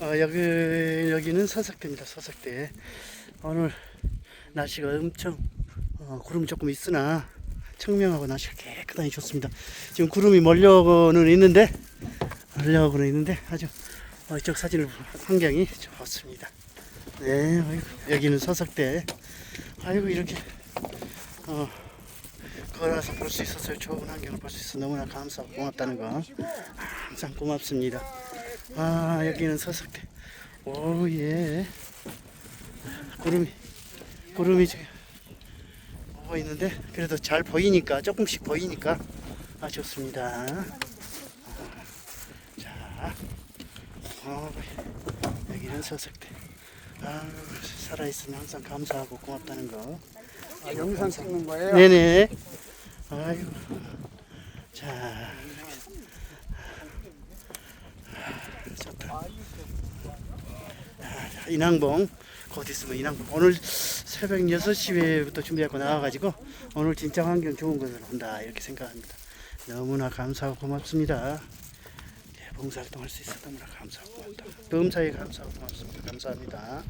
어, 여기 여기는 서석대입니다. 서석대. 오늘 날씨가 엄청 어, 구름이 조금 있으나 청명하고 날씨가 깨끗하니 좋습니다. 지금 구름이 몰려오고는 있는데 몰려오고는 있는데 아주 어, 이쪽 사진을 환경이 좋습니다. 네, 아이고, 여기는 서석대. 아이고 이렇게 어, 걸어서 볼 수 있었어요. 좋은 환경을 볼 수 있어 너무나 감사하고 고맙다는 거 항상 고맙습니다. 아 여기는 서석대. 오예. 구름이 구름이 지금 오고 있는데 그래도 잘 보이니까 조금씩 보이니까 아 좋습니다. 자, 어, 여기는 서석대. 아 살아있으면 항상 감사하고 고맙다는 거. 아, 영상 찍는 거예요? 네네. 아이고. 자. 좋다. 아, 인왕봉. 곧 있으면 인왕봉. 오늘 새벽 6시부터 준비하고 나와가지고 오늘 진짜 환경 좋은 곳을 온다. 이렇게 생각합니다. 너무나 감사하고 고맙습니다. 예, 봉사활동 할 수 있어 너무나 감사하고 고맙다. 범사에 감사하고 고맙습니다. 감사합니다.